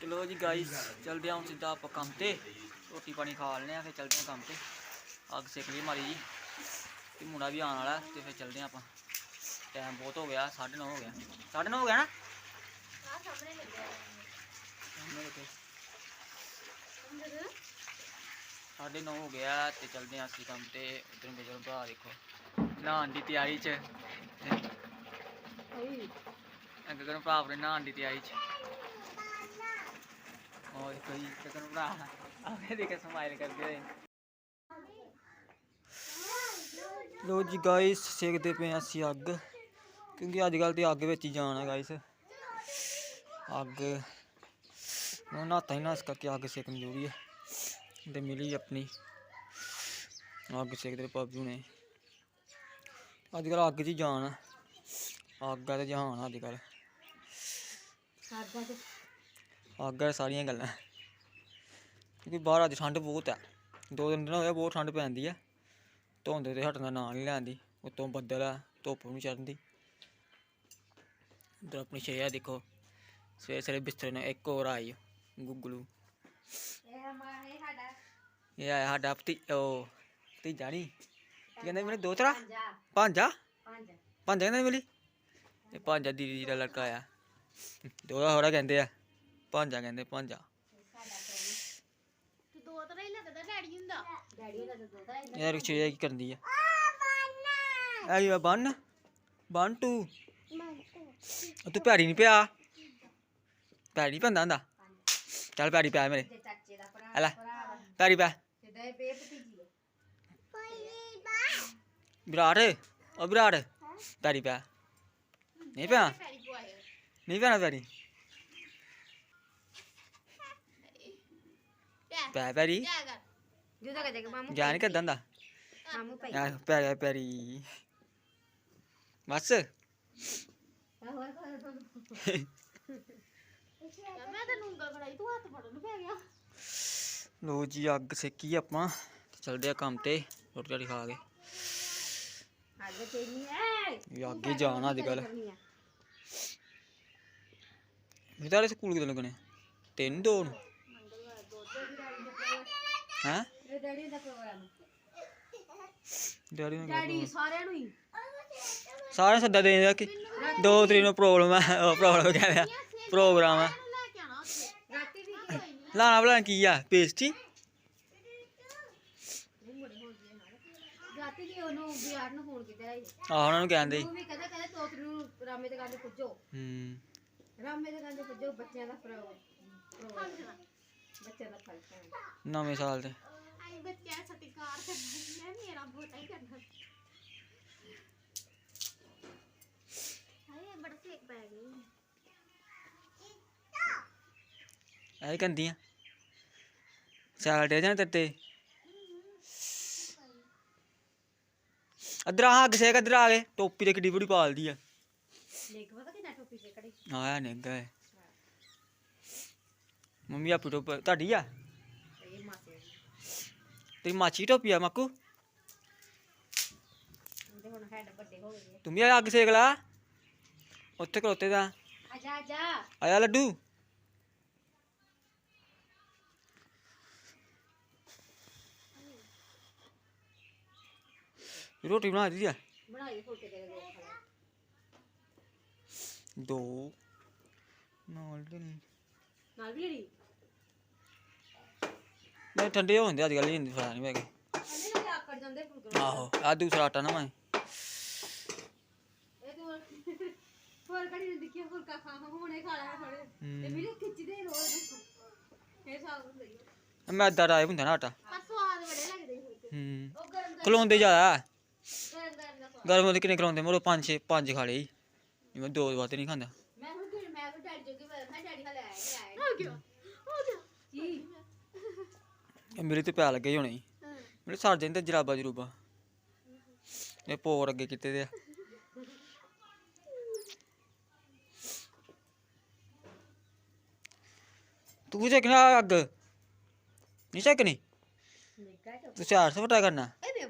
ਚਲੋ ਜੀ ਗਾਈਸ ਚਲਦੇ ਹਾਂ ਸਿੱਧਾ ਆਪਾਂ ਕੰਮ ਤੇ। ਰੋਟੀ ਪਾਣੀ ਖਾ ਲੈਣੇ ਆ ਫਿਰ ਚਲਦੇ ਹਾਂ ਕੰਮ ਤੇ। ਅੱਗ ਸੇਕ ਲਈ ਮਾਰੀ ਜੀ। ਤੇ ਮੁੰਡਾ ਵੀ ਆਉਣ ਵਾਲਾ ਤੇ ਫਿਰ ਚਲਦੇ ਹਾਂ ਆਪਾਂ। ਟਾਈਮ ਬਹੁਤ ਹੋ ਗਿਆ 9:30 ਹੋ ਗਿਆ। 9:30 ਹੋ ਗਿਆ ਨਾ? ਸਾਹਮਣੇ ਦੇਖੋ। ਸਾਢੇ ਨੌ ਹੋ ਗਿਆ ਤੇ ਚਲਦੇ ਹਾਂ ਅਸੀਂ ਕੰਮ ਤੇ। ਉਧਰ ਮੇਰੇ ਭਰਾ ਦੇਖੋ। ਨਹਾਉਣ ਦੀ ਤਿਆਰੀ 'ਚ। ਅੱਗੇ ਕਰਨ ਭਰਾ ਆਪਣੇ ਨਹਾਉਣ ਦੀ ਤਿਆਰੀ 'ਚ। ਦੇ ਕਰਦੇ ਹੋਏ ਲੋ ਜੀ ਗਾਇਸ ਸੇਕਦੇ ਪਏ ਅਸੀਂ ਅੱਗ। ਕਿਉਂਕਿ ਅੱਜ ਕੱਲ ਤੇ ਅੱਗ ਵਿੱਚ ਹੀ ਜਾਣਾ ਗਾਇਸ ਅੱਗ। ਹੀ ਨਾ ਇਸ ਕਰਕੇ ਅੱਗ ਸੇਕਣੀ ਜ਼ਰੂਰੀ ਹੈ। ਤੇ ਮਿਲੀ ਆਪਣੀ। ਅੱਗ ਸੇਕਦੇ ਪਾਪੂ ਨੇ ਅੱਜ ਕੱਲ ਅੱਗ 'ਚ ਹੀ ਜਾਣ। ਆ। ਅੱਗ ਆ ਤੇ ਜਹਾਨ ਆ ਅੱਜ ਕੱਲ ਅੱਗ ਆ ਸਾਰੀਆਂ ਗੱਲਾਂ। ਕਿਉਂਕਿ ਬਾਹਰ ਅੱਜ ਠੰਡ ਬਹੁਤ ਹੈ ਦੋ ਦਿਨ ਦਿਨ ਹੋਇਆ ਬਹੁਤ ਠੰਡ ਪੈਂਦੀ ਹੈ ਧੁੰਦ ਤੇ ਹਟਣ ਦਾ ਨਾਂ ਨਹੀਂ ਲੈਂਦੀ। ਉਤੋਂ ਬੱਦਲ ਆ, ਧੁੱਪ ਵੀ ਨਹੀਂ ਚੜਦੀ ਇੱਧਰ ਆਪਣੀ ਸ਼ੇਆ ਦੇਖੋ। ਸਵੇਰੇ ਸਵੇਰੇ ਬਿਸਤਰੇ ਨੇ ਇੱਕ ਹੋਰ ਆਈ, ਗੁੱਗਲੂ। ਇਹ ਆਇਆ ਸਾਡਾ ਭਤੀ, ਉਹ ਭਤੀਜਾ ਨਹੀਂ ਕੀ ਕਹਿੰਦੇ ਮੇਰੇ ਦੋਤਰਾ? ਭਾਂਜਾ? ਭਾਂਜਾ। ਕਹਿੰਦੇ ਮਿਲੀ ਇਹ ਭਾਂਜਾ ਦੀਦੀ ਦਾ ਲੜਕਾ ਆ ਦੋਰਾ ਹੋਰਾ ਕਹਿੰਦੇ ਆ। ਭਾਂਜਾ ਕਹਿੰਦੇ ਭਾਂਜਾ। ਦੋ ਤਰ੍ਹਾਂ ਹੀ ਲੱਗਦਾ ਡੈਡੀ ਹੁੰਦਾ। ਯਾਰ ਚੀਜ਼ ਕੀ ਕਰਦੀ ਆ? ਆਈ ਬੰਨ। ਬੰਨ ਤੂੰ ਉਹ ਤੂੰ ਪੈਰੀ ਨਹੀਂ ਪਿਆ? ਪੈਰੀ ਪੈਂਦਾ ਹੁੰਦਾ? ਚੱਲ ਪੈਰੀ ਪਿਆ ਮੇਰੇ। ਆ ਲੈ ਪੈਰੀ ਪਿਆ ਵਿਰਾਟ ਉਹ ਵਿਰਾਟ। ਪੈਰੀ ਪਿਆ। ਨਹੀਂ ਪਿਆ? ਨਹੀਂ ਪੈਣਾ ਪੈਰੀ ਪੈ ਪੈਰੀ ਜੁਦਾ ਕਦੇ ਮਾਮੂ ਜਾ ਨਹੀਂ ਕਰਦਾ ਹੁੰਦਾ ਮਾਮੂ ਭਾਈ ਆ ਪੈ ਗਿਆ ਪੈਰੀ ਬਸ। ਹੋਰ ਹੋਰ ਮੈਂ ਤੈਨੂੰ ਉਂਗਲ ਫੜਾਈ ਤੂੰ ਹੱਥ ਫੜਨ ਪੈ ਗਿਆ। ਲੋ ਜੀ ਅੱਗ ਸੇਕੀ ਆਪਾਂ। ਤੇ ਚਲਦੇ ਆ ਕੰਮ ਤੇ ਰੋਟੀ ਰਾਟੀ ਖਾ ਕੇ। ਅੱਗੇ ਤੇਰੀ ਐ। ਵੀ ਅੱਗੇ ਜਾਣਾ ਅੱਜ ਕੱਲ ਵਿਦਾਰੇ ਸਕੂਲ ਕਿਦੋਂ ਲੱਗਣੇ? ਤਿੰਨ ਦੋ ਨੂੰ। ਹੈਂ? ਇਹ ਡੈਡੀ ਦਾ ਪ੍ਰੋਗਰਾਮ ਡੈਡੀ ਨੂੰ ਡੈਡੀ ਸਾਰਿਆਂ ਨੂੰ ਹੀ। ਸਾਰੇ ਸੱਦਾ ਦੇ ਦਿਆ ਕਿ ਦੋ ਤਰੀਕ ਨੂੰ ਪ੍ਰੋਬਲਮ ਹੈ ਉਹ ਪ੍ਰੋਬਲਮ ਕਹਿੰਦੇ ਆ ਪ੍ਰੋਗਰਾਮ ਹੈ। ਲਾਣਾ ਬਲਾਣਾ ਕੀ ਆ ਪੇਸਟੀ ਰਾਤੀ ਵੀ ਉਹਨੂੰ ਬਿਆਰ ਨੂੰ ਫੋਨ ਕੀਤਾ ਸੀ। ਆਹ ਉਹਨਾਂ ਨੂੰ ਕਹਿੰਦੇ ਉਹ ਵੀ ਕਹਿੰਦਾ ਕਹਿੰਦਾ ਤੋਤਰੀ ਨੂੰ ਰਾਮੇ ਦੇ ਕੰਨ ਪੁੱਜੋ। ਹੂੰ। ਰਾਮੇ ਦੇ ਕੰਨ ਪੁੱਜੋ ਬੱਚਿਆਂ ਦਾ ਪ੍ਰੋਗਰਾਮ। ਬੱਚਿਆਂ ਦਾ ਫ਼ਰਕ ਨਵੇਂ ਸਾਲ ਤੇ ਆਈ ਬੱਚਿਆਂ ਸਤਿਕਾਰ ਕਰਨਾ ਮੈਂ ਮੇਰਾ ਬੋਟਾ ਹੀ ਕਰਨਾ। ਹਾਏ ਬੜਾ ਸੇਕ ਪੈ ਗਈ। ਐ ਕੰਦੀਆਂ ਸਾਲ ਦੇ ਜਾਂ ਤੱਤੇ ਅਦਰਾ ਆ ਕਿਸੇ ਕਦਰ ਆ ਗਏ ਟੋਪੀ ਤੇ ਕਿੱਡੀ ਬੜੀ ਪਾਲਦੀ ਆ। ਲੇਕ ਪਤਾ ਕਿੰਨਾ ਟੋਪੀ ਤੇ ਕੜੀ ਆਇਆ ਨਿੱਗਾ ਹੈ। ਮੰਮੀ ਆਪੀ ਟੋਪ ਤੁਹਾਡੀ ਆ? ਇਹ ਮਾਸੇ ਤੇਰੀ ਮਾਚੀ ਟੋਪੀ ਆ ਮਾਕੂ। ਉਹਦੇ ਹੁਣ ਹੈਡ ਵੱਡੇ ਹੋ ਗਏ। ਤੂੰ ਵੀ ਆ ਅੱਗ ਸੇਕ ਲਾ। ਉੱਥੇ ਖਲੋਤੇ ਦਾ। ਆਜਾ ਆਜਾ। ਆਇਆ ਲੱਡੂ? ਰੋਟੀ ਬਣਾ ਦਿੱਤੀ ਆ। ਬਣਾਈ ਫੁਲਕੇ ਤੇਰੇ ਦੋ ਖਾ ਦੋ ਨਾਲ ਦੇ ਨਾਲ ਵੀ ਲੜੀ ਨਹੀਂ ਠੰਡੇ ਹੋ ਜਾਂਦੇ ਅੱਜ ਕੱਲ੍ਹ ਨਹੀਂ ਫੜਾ ਨਹੀਂ ਹੈਗੇ ਆਕੜ ਜਾਂਦੇ ਫੁਲਕੇ ਆਹੋ ਆ ਦੂਸਰਾ ਆਟਾ ਨਾ ਮੈਂ। ਇਹ ਤੂੰ ਹੋਰ ਕੜੀ ਨੇ ਦੇਖਿਆ ਫੁਲਕਾ ਖਾ ਖਾ ਹੁਣੇ ਖਾ ਲਿਆ ਥੋੜੇ ਤੇ ਹੂੰ। ਮੈਨੂੰ ਖਿੱਚਦੇ ਰੋਜ਼ ਇਹ ਸਾਲ ਹੁੰਦਾ ਹੀ ਆ। ਮੈਦਾ ਟਾਈਪ ਹੁੰਦਾ ਨਾ ਆਟਾ। ਪਰ ਸਵਾਦ ਬੜੇ ਲੱਗਦੇ ਸੀ ਫੁਲਕੇ। ਹੂੰ। ਉਹ ਗਰਮ ਗਰਮ ਖਲੋਂਦੇ ਜ਼ਿਆਦਾ। ਗਰਮ ਗਰਮ ਦਾ ਸਵਾਦ। ਗਰਮ ਦੇ ਕਿੰਨੇ ਖਲੋਂਦੇ? ਮੋਰੋ ਪੰਜ ਛੇ ਪੰਜ ਖਾ ਲਈ ਮੈਂ ਦੋ ਵਾਰ ਨਹੀਂ ਖਾਂਦਾ। ਮੈਂ ਹੁਣ ਮੈਂ ਵੀ ਡੈਡੀ ਜੋਗੀ ਮੈਂ ਕਿਹਾ ਡੈਡੀ ਹਲੇ ਆਇਆ ਨਹੀਂ ਆਇਆ ਹੋ ਗਿਆ ਹੋ ਗਿਆ ਕੀ ਇਹ ਮੇਰੇ ਤੇ ਪੈ ਲੱਗੇ ਹੀ ਹੋਣੇ। ਮੇਰੇ ਸਰ ਜਾਂਦੇ ਜਰਾਬਾ ਜਰੂਬਾ। ਇਹ ਪੋਰ ਅੱਗੇ ਕੀਤੇ ਦੇ ਆ। ਤੂੰ ਚੱਕਣਾ ਅੱਗ। ਨਹੀਂ ਚੱਕਣੀ ਨਿੱਕਾ ਤੂੰ ਚਾਰ ਸੌ ਫਟਾ ਕਰਨਾ। ਇਹ ਦੇ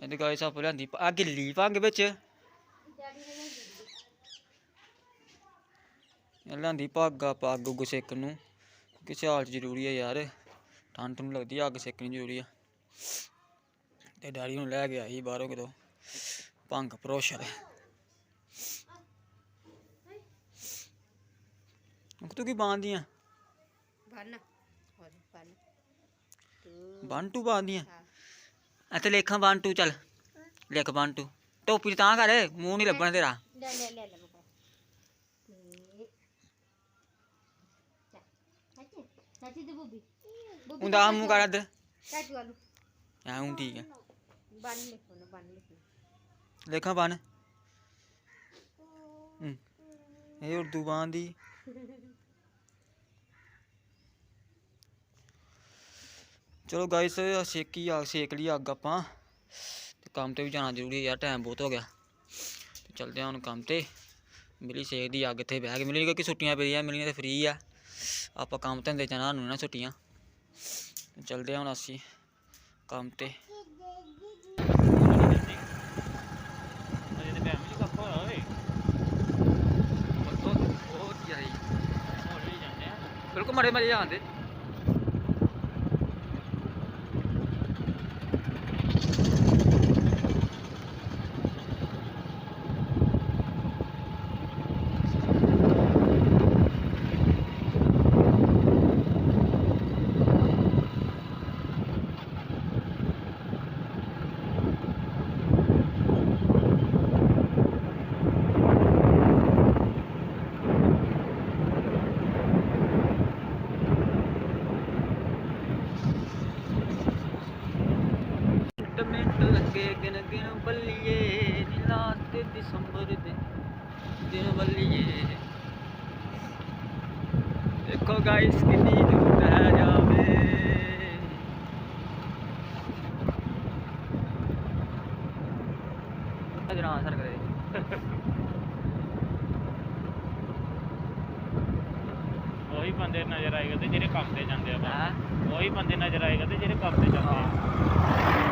ਇਹਦੇ ਗਾਇਸ ਆਪ ਲਿਆਂਦੀ ਆ ਗਿੱਲੀ ਭੰਗ ਵਿੱਚ। ਇਹ ਲਿਆਂਦੀ ਭਾਗਾ ਪੱਗ ਉੱਗ ਸੇਕਣ ਨੂੰ। ਕਿ ਸਿਆਲ 'ਚ ਜ਼ਰੂਰੀ ਹੈ ਯਾਰ। ਠੰਡ ਨੂੰ ਲੱਗਦੀ ਆ, ਅੱਗ ਸੇਕਣੀ ਜ਼ਰੂਰੀ ਆ। ਤੇ ਡੈਡੀ ਨੂੰ ਲੈ ਗਿਆ ਸੀ ਬਾਹਰੋਂ ਕਿਤੋਂ। ਭੰਗ ਪਰੋਸ਼ਰ। ਤੂੰ ਕੀ ਬਾਂਦੀਆਂ ਬੰਨ। ਹੋਰ ਬੰਨ। ਟੂ ਬਾਂਦੀਆਂ ਹਾਂ। ਇੱਥੇ ਲੇਖਾਂ ਵਨ ਟੂ ਚੱਲ। ਲਿਖ ਵਨ ਟੂ ਟੋਪੀ ਤਾਂ ਕਰ ਮੂੰਹ ਨਹੀਂ ਲੱਭਣਾ ਤੇਰਾ। ਲੈ ਲੈ ਲੈ। ਲੈ ਮਕਾ ਚਾਚੀ ਚਾਚੀ ਦੇ ਬੁੱਬੀ ਬੁੱਬੀ ਹੁੰਦਾ ਮੂੰਹ ਕਰ ਇੱਧਰ ਚਾਚੂ ਵਾਲੂ ਐਂ ਹੁਣ ਠੀਕ ਹੈ ਬੰਨ ਲਿਖੋ ਨਾ ਬੰਨ ਲਿਖੋ ਲੇਖਾਂ ਵਨ ਹੂੰ ਇਹ ਉਰਦੂ ਬਾਂਦੀ ਚਲੋ ਗਾਇਸ ਸੇਕੀ ਆ ਸੇਕ ਲਈ ਅੱਗ ਆਪਾਂ ਤੇ ਕੰਮ ਤੇ ਵੀ ਜਾਣਾ ਜ਼ਰੂਰੀ ਹੈ ਯਾਰ ਟਾਈਮ ਬਹੁਤ ਹੋ ਗਿਆ ਤੇ ਚਲਦੇ ਹਾਂ ਹੁਣ ਕੰਮ ਤੇ ਮਿਲੀ ਸੇਕ ਦੀ ਅੱਗ ਇੱਥੇ ਬਹਿ ਕੇ ਮਿਲੀ ਕਿਉਂਕਿ ਆਪਾਂ ਕੰਮ ਧੰਦੇ ਜਾਣਾ ਸਾਨੂੰ ਨਾ ਛੁੱਟੀਆਂ। ਚਲਦੇ ਹਾਂ ਹੁਣ ਅਸੀਂ ਕੰਮ ਤੇ। ਬਿਲਕੁਲ ਮੜੇ ਮੜੇ ਜਾਂਦੇ ਮਿੰਟ ਮਿੰਟ ਲੱਗੇ ਗਿਣ ਗਿਣ ਬੱਲੀਏ ਨੀਲਾ ਤੇ ਦਸੰਬਰ ਦੇ ਦਿਨ ਬੱਲੀਏ ਦੇਖੋ ਗਾਇਸ ਕਿੰਨੀ ਦੂਰ ਹੈ ਜਾਵੇ। ਅਜਰਾਂ ਸਰ ਕਰੇ। ਉਹੀ ਬੰਦੇ ਨਜ਼ਰ ਆਏਗਾ ਤੇ ਜਿਹੜੇ ਕੰਮ ਤੇ ਜਾਂਦੇ ਆ। ਉਹੀ ਬੰਦੇ ਨਜ਼ਰ ਆਏਗਾ ਤੇ ਜਿਹੜੇ ਕੰਮ ਤੇ ਜਾਂਦੇ ਆ।